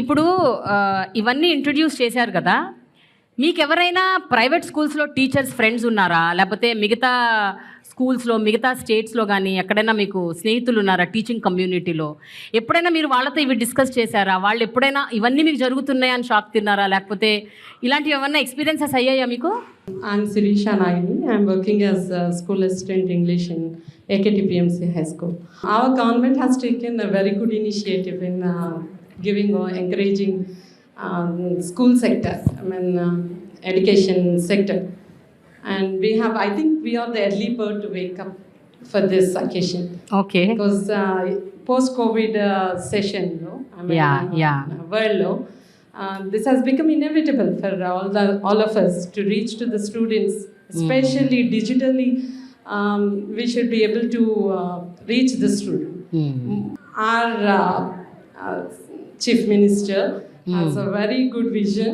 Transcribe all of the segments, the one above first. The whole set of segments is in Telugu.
ఇప్పుడు ఇవన్నీ ఇంట్రడ్యూస్ చేశారు కదా. మీకు ఎవరైనా ప్రైవేట్ స్కూల్స్లో టీచర్స్ ఫ్రెండ్స్ ఉన్నారా? లేకపోతే మిగతా స్కూల్స్లో మిగతా స్టేట్స్లో కానీ ఎక్కడైనా మీకు స్నేహితులు ఉన్నారా టీచింగ్ కమ్యూనిటీలో? ఎప్పుడైనా మీరు వాళ్ళతో ఇవి డిస్కస్ చేశారా? వాళ్ళు ఎప్పుడైనా ఇవన్నీ మీకు జరుగుతున్నాయని షాక్ తిన్నారా? లేకపోతే ఇలాంటివి ఏమన్నా ఎక్స్పీరియన్సెస్ అయ్యాయా మీకు? I'm Sirisha Nagini I'm working as school assistant English in in AKTPMC High School. Our government has taken a very good initiative in uh, giving or encouraging um, school sector, I mean uh, education sector. And we have, I think we are the early bird to wake up for this occasion. Okay because uh, post-COVID uh, session, no, I mean, Yeah, uh, yeah. world, no, uh, this has become inevitable for all the all of us to reach to the students, especially digitally. Um, we should be able to uh, reach the student. Our uh, uh, chief minister has a very good vision,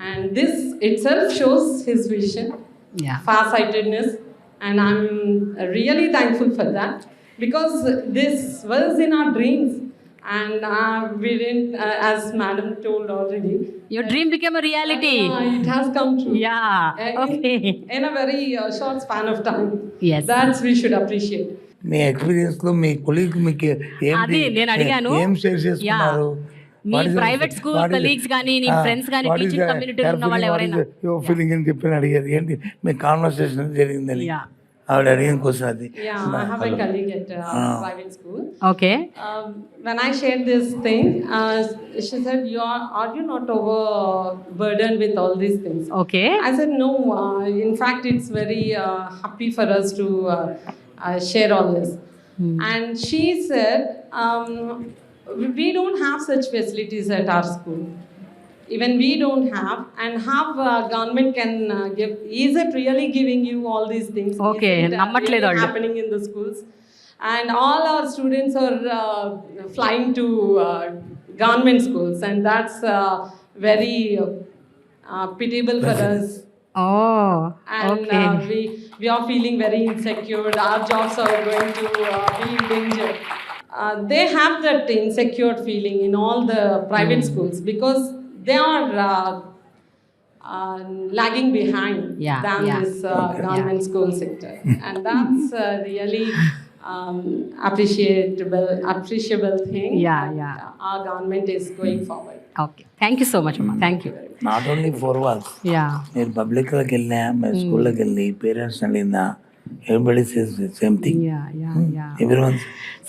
and this itself shows his vision yeah farsightedness and i'm really thankful for that because this was in our dreams and uh, we didn't uh, as madam told already your dream became reality uh, it has come true yeah Uh, okay in, in a very uh, short span of time Yes. that's we should appreciate మీ ఎక్స్పీరియన్స్ లో మీ కొలీగ్ మీకు ఏంటి అది నేను అడిగాను. ఏం షేర్ చేసుకున్నారు మీ private school colleagues గానీ, నీ friends గానీ, teaching community లో ఉన్న వాళ్ళు ఎవరైనా? ఫీలింగ్ అని చెప్పి అడిగారు ఏంటి మీ కాన్వర్సేషన్ జరిగిందని యా ఆవిడ అడిగిన క్వశ్చన్ అది yeah i have a colleague at uh, private school okay Um, when I shared this thing, uh, she said, "You are, are you not overburdened with all these things?" Okay I said, "No. Uh, in fact, it's very uh, happy for us to uh, uh, share all this." And she said, um, we don't have such facilities at our school. Even we don't have, and have uh, government can uh, give. Is it really giving you all these things? Okay, it, uh, really happening in the schools, and all our students are uh, flying to uh, government schools, and that's uh, very uh, pitiable for us. Oh, and uh, okay. uh, we we are feeling very insecure. Our jobs are going to uh, be in danger Uh, they have that insecure feeling in all the private schools because they are uh, uh, lagging behind Yeah, than yeah. this uh, government school sector. and that's uh, really um, appreciable, appreciable thing. Yeah, that yeah. Our government is going forward. Okay thank you so much అమ్మా thank you not only four walls yeah మీరు పబ్లిక్లోకి వెళ్ళినా మీరు స్కూల్లోకి వెళ్ళి పేరెంట్స్ అడిగినా ఎవ్రీబడి సేమ్ థింగ్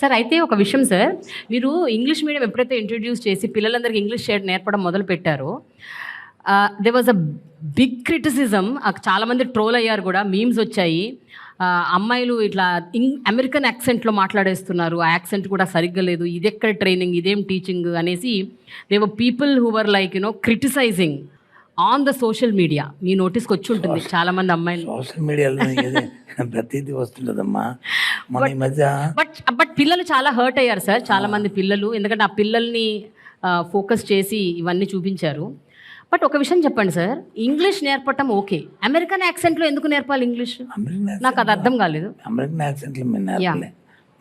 సార్ అయితే ఒక విషయం సార్ మీరు ఇంగ్లీష్ మీడియం ఎప్పుడైతే ఇంట్రడ్యూస్ చేసి పిల్లలందరికీ ఇంగ్లీష్ నేర్పడం మొదలు పెట్టారో they was a big criticism చాలామంది ట్రోల్ అయ్యారు కూడా. మీమ్స్ వచ్చాయి. అమ్మాయిలు ఇట్లా ఇంగ్ అమెరికన్ యాక్సెంట్లో మాట్లాడేస్తున్నారు. ఆ యాక్సెంట్ కూడా సరిగ్గా లేదు. ఇది ఎక్కడ ట్రైనింగ్ ఇదేం టీచింగ్ అనేసి they were people who were like you know criticizing on the social media మీ నోటీస్కి వచ్చి ఉంటుంది. చాలామంది అమ్మాయిలు. సోషల్ మీడియాలో ప్రతిదీ మన ఈ మధ్య బట్ బట్ పిల్లలు చాలా హర్ట్ అయ్యారు సార్ చాలా మంది పిల్లలు. ఎందుకంటే ఆ పిల్లల్ని ఫోకస్ చేసి ఇవన్నీ చూపించారు. బట్ ఒక విషయం చెప్పండి సార్ ఇంగ్లీష్ నేర్పటం ఓకే అమెరికన్ యాక్సెంట్లో ఎందుకు నేర్పాలి ఇంగ్లీష్ నాకు అది అర్థం కాలేదు. అమెరికన్ యాక్సెంట్లు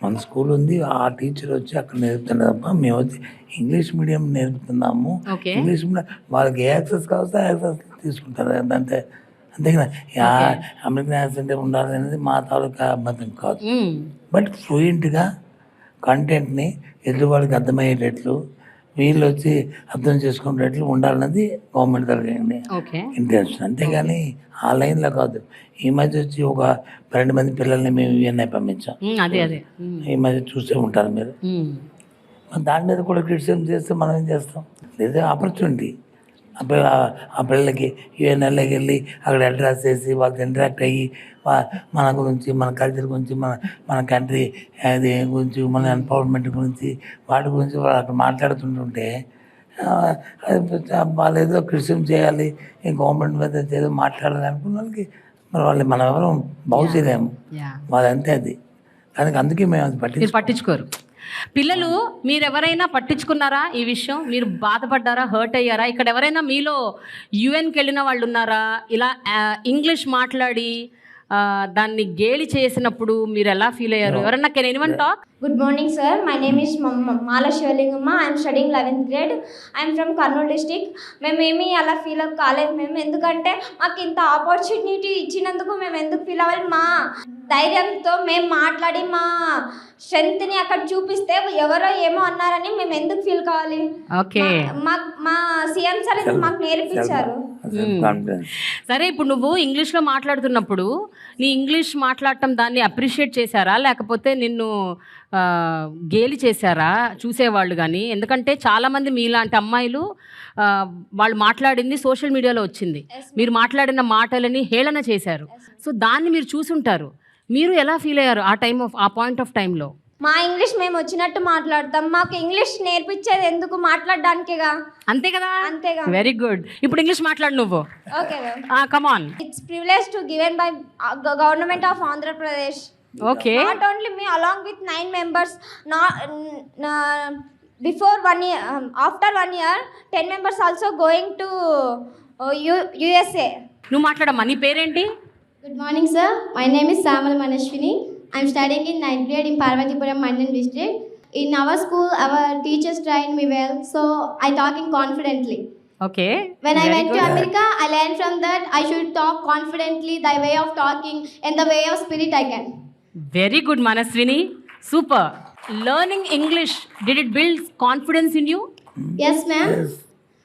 మన స్కూల్ ఉంది ఆ టీచర్ వచ్చి అక్కడ నేర్పుతున్నారు తప్ప మేము వచ్చి ఇంగ్లీష్ మీడియం నేర్పుతున్నాము. ఇంగ్లీష్ మీడియం వాళ్ళకి ఏ యాక్సెస్ కావస్తే యాక్సెస్ తీసుకుంటారు. అంతే అంతేగా యా అమెరికన్ యాక్సెంట్ ఉండాలి అనేది మా తాలూకా అబద్ధం కాదు. బట్ ఫ్లూయెంట్గా కంటెంట్ని ఎదురువాడికి అర్థమయ్యేటట్లు వీళ్ళు వచ్చి అర్థం చేసుకునేటట్లు ఉండాలన్నది గవర్నమెంట్ తరగతి ఓకే. ఇంటెన్షన్. అంతేగాని ఆ లైన్లో కాదు. ఈ మధ్య వచ్చి ఒక పన్నెండు మంది పిల్లల్ని మేము ఇవన్నీ పంపించాం. ఈ మధ్య చూసే ఉంటారు. మరి. దాని మీద కూడా క్రిటిసిజం చేస్తే మనం ఏం చేస్తాం? లేదా ఆపర్చునిటీ ఆ పిల్ల ఆ పిల్లలకి యూఎన్ఎల్ఏకి వెళ్ళి అక్కడ అడ్రస్ చేసి వాళ్ళతో ఇంటరాక్ట్ అయ్యి మన గురించి మన కల్చర్ గురించి మన మన కంట్రీ అది గురించి మన ఎంపవర్మెంట్ గురించి వాటి గురించి వాళ్ళు అక్కడ మాట్లాడుతుంటుంటే వాళ్ళు ఏదో క్రిటిసిజం చేయాలి ఈ గవర్నమెంట్ మీద ఏదో మాట్లాడాలి అనుకున్న వాళ్ళకి మరి వాళ్ళు మనం ఎవరు బాగు చేయలేము యా. వాళ్ళంతే అది. దానికి అందుకే మేము అది పట్టించుకోరు. పిల్లలు మీరు ఎవరైనా పట్టించుకున్నారా ఈ విషయం? మీరు బాధపడ్డారా? హర్ట్ అయ్యారా? ఇక్కడ ఎవరైనా మీలో యుఎన్కి వెళ్ళిన వాళ్ళు ఉన్నారా ఇలా ఇంగ్లీష్ మాట్లాడి దాన్ని గేలి చేసినప్పుడు మీరు ఎలా ఫీల్ అయ్యారు? ఎవరన్నా can anyone talk Good morning, sir. My name is Ma- Ma- Mala Shivalingama. I am studying 11th grade. I am from Kurnool district మేమేమి అలా ఫీల్ అప్ కాలేదు మేము ఎందుకంటే మాకు ఇంత ఆపర్చునిటీ ఇచ్చినందుకు మేము ఎందుకు ఫీల్ అవ్వాలి? మా ధైర్యంతో మేము మాట్లాడి మా స్ట్రెంగ్త్ని అక్కడ చూపిస్తే ఎవరో ఏమో అన్నారని మేము ఎందుకు ఫీల్ కావాలి? ఓకే మా మా సీఎం సార్ మాకు నేర్పించారు. సరే ఇప్పుడు నువ్వు ఇంగ్లీష్లో మాట్లాడుతున్నప్పుడు నీ ఇంగ్లీష్ మాట్లాడటం దాన్ని అప్రిషియేట్ చేశారా? లేకపోతే నిన్ను గేలి చేశారా? చూసేవాళ్ళు కానీ ఎందుకంటే చాలామంది మీలాంటి అమ్మాయిలు వాళ్ళు మాట్లాడింది సోషల్ మీడియాలో వచ్చింది. మీరు మాట్లాడిన మాటలని హేళన చేశారు. సో దాన్ని మీరు చూసుంటారు. మీరు ఎలా ఫీల్ అయ్యారు ఆ టైం ఆఫ్ ఆ పాయింట్ ఆఫ్ టైంలో మా ఇంగ్లీష్ మేము వచ్చినట్టు మాట్లాడతాం. మాకు ఇంగ్లీష్ నేర్పించేది ఎందుకు మాట్లాడడానికిగా? అంతే కదా? అంతేగా. వెరీ గుడ్ ఇప్పుడు ఇంగ్లీష్ మాట్లాడు నువ్వు. Okay it's privilege to given by government of Andhra Pradesh okay not only me along with nine members నా before one year after one year ten members also going to USA నువ్వు మాట్లాడమ్మా. నీ పేరేంటి? Good morning sir my name is Shyamala Manaswini I'm studying in ninth grade in Parvatipuram, Mandan district. In our school, our teachers trained me well, so I talking confidently. Okay. When Very I went good. to America, I learned from that I should talk confidently, the way of talking and the way of spirit I can. Very good, Manaswini. Super. Learning English, did it build confidence in you? Yes, ma'am. Yes.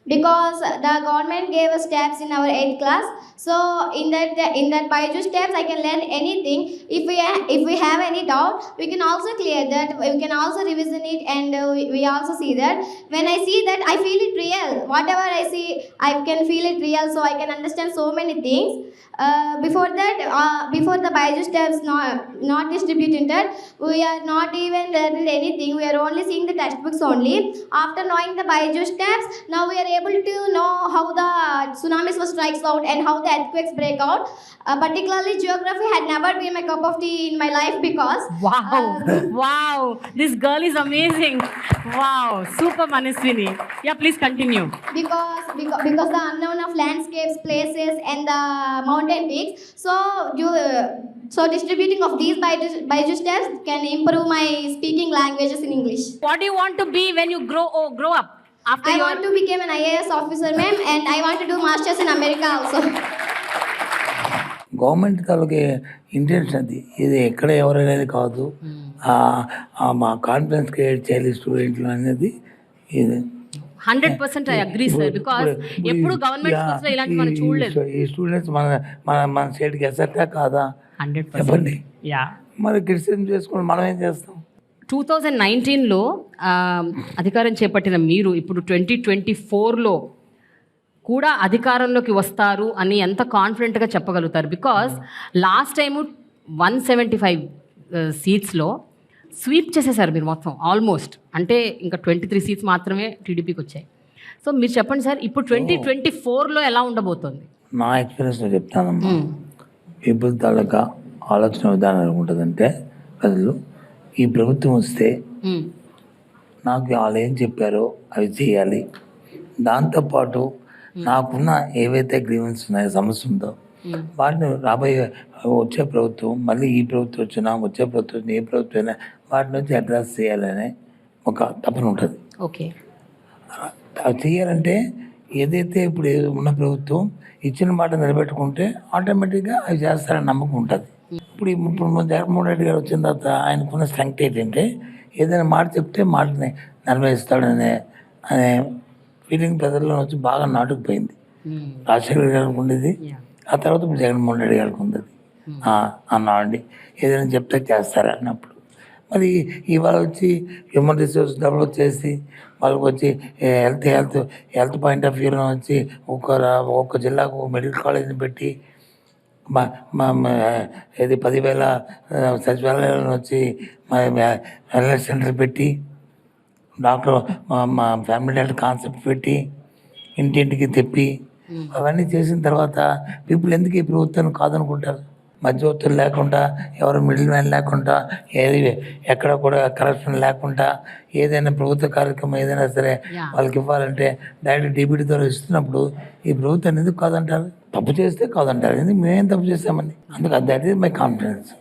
Because the government gave us steps in our eighth class, so in that in that Baiju steps, I can learn anything. If we if we have any doubt, we can also clear that. We can also revision it, and uh, we, we also see that. When I see that, I feel it real. Whatever I see, I can feel it real, so I can understand so many things. Uh, before that, uh, before the Baiju steps not not distributed, we are not even learning anything. We are only seeing the textbooks only. After knowing the Baiju steps, now we are able to know how the tsunamis were strikes out and how the earthquakes break out. Uh, particularly, geography had never been my cup of tea in my life because. Wow! Uh, wow! This girl is amazing. Wow! Super Manaswini. Yeah, please continue. Because, because because the unknown of landscapes, places, and the mountain peaks. So you. Uh, so distributing of these digestions can improve my speaking languages in English. What do you want to be when you grow oh, grow up? After I want to become an IAS officer, ma'am, and I want to do masters in America also. Government తాలూకు ఇంటెన్షన్ అది. ఇది ఎక్కడ ఎవరైనా కాదు. ఆ మా కాన్ఫిడెన్స్ క్రియేట్ చేయాలి స్టూడెంట్లు అనేది ఇది. Hundred percent I agree sir because ఎప్పుడు గవర్నమెంట్ ఇలాంటి మనం ఈ- చూడలేదు. ఈ స్టూడెంట్స్ మన మన మన స్టేట్కి ఎసెట్టా కాదా? హండ్రెడ్ చెప్పండి యా మరి క్రిటిసిజం చేసుకుని మనం ఏం చేస్తాం? టూ థౌజండ్ నైన్టీన్లో అధికారం చేపట్టిన మీరు ఇప్పుడు ట్వంటీ ట్వంటీ ఫోర్లో కూడా అధికారంలోకి వస్తారు అని ఎంత కాన్ఫిడెంట్గా చెప్పగలుగుతారు? Because last time one seventy five సీట్స్లో sweep చేసేసారు మీరు మొత్తం ఆల్మోస్ట్ అంటే ఇంకా ట్వంటీ త్రీ సీట్స్ మాత్రమే టీడీపీకి వచ్చాయి. సో మీరు చెప్పండి సార్ ఇప్పుడు ట్వంటీ ట్వంటీ ఫోర్లో ఎలా ఉండబోతోంది? నా ఎక్స్పీరియన్స్లో చెప్తానమ్మా. పీపుల్ తాలూకా ఆలోచన విధానం ఎలా ఉంటుందంటే ప్రజలు ఈ ప్రభుత్వం వస్తే. నాకు వాళ్ళు ఏం చెప్పారో అవి చేయాలి. దాంతోపాటు నాకున్న ఏవైతే గ్రీవెన్స్ ఉన్నాయో సమస్య ఉందో వాటిని రాబోయే వచ్చే ప్రభుత్వం మళ్ళీ ఈ ప్రభుత్వం వచ్చినా వచ్చే ప్రభుత్వం వచ్చినా, ఏ ప్రభుత్వం అయినా వాటి నుంచి అడ్రస్ చేయాలనే ఒక తపన ఉంటుంది. ఓకే. అవి చేయాలంటే ఏదైతే ఇప్పుడు ఉన్న ప్రభుత్వం ఇచ్చిన మాట నిలబెట్టుకుంటే ఆటోమేటిక్గా అవి చేస్తారని నమ్మకం ఉంటుంది. ఇప్పుడు ఇప్పుడు జగన్మోహన్ రెడ్డి గారు వచ్చిన తర్వాత ఆయనకున్న స్ట్రెంగ్త్ ఏంటంటే ఏదైనా మాట చెప్తే మాటని నెరవేరుస్తాడనే అనే ఫీలింగ్ ప్రజల్లో వచ్చి బాగా నాటుకుపోయింది. మ్మ్. రాజశేఖర్ గారికి ఉండేది. ఆ తర్వాత ఇప్పుడు జగన్మోహన్ రెడ్డి గారికి ఉంది అన్నామండి ఏదైనా చెప్తే చేస్తారు అన్నప్పుడు. మరి ఇవాళ వచ్చి హ్యూమన్ రిసోర్స్ డెవలప్ చేసి వాళ్ళకి వచ్చి health health health point of వ్యూలో వచ్చి ఒక రా- ఒక్క జిల్లాకు మెడికల్ కాలేజీని పెట్టి మా మా ఇది పదివేల సచివాలయాలను వచ్చి మా వెల్నెస్ సెంటర్ పెట్టి డాక్టర్ మా మా ఫ్యామిలీ హెల్త్ కాన్సెప్ట్ పెట్టి ఇంటింటికి తెప్పి అవన్నీ చేసిన తర్వాత పీపుల్ ఎందుకు ఈ ప్రభుత్వాన్ని కాదనుకుంటారు? మధ్యవర్తులు లేకుండా ఎవరు మిడిల్ మ్యాన్ లేకుండా ఏది ఎక్కడ కూడా కరప్షన్ లేకుండా ఏదైనా ప్రభుత్వ కార్యక్రమం ఏదైనా సరే. వాళ్ళకి ఇవ్వాలంటే డైరెక్ట్ డీబీటీ ద్వారా ఇస్తున్నప్పుడు ఈ ప్రభుత్వం ఎందుకు కాదంటారు? తప్పు చేస్తే కాదంటారు. ఎందుకు మేమేం తప్పు చేస్తామని అందుకు దట్ ఈస్ మై కాన్ఫిడెన్స్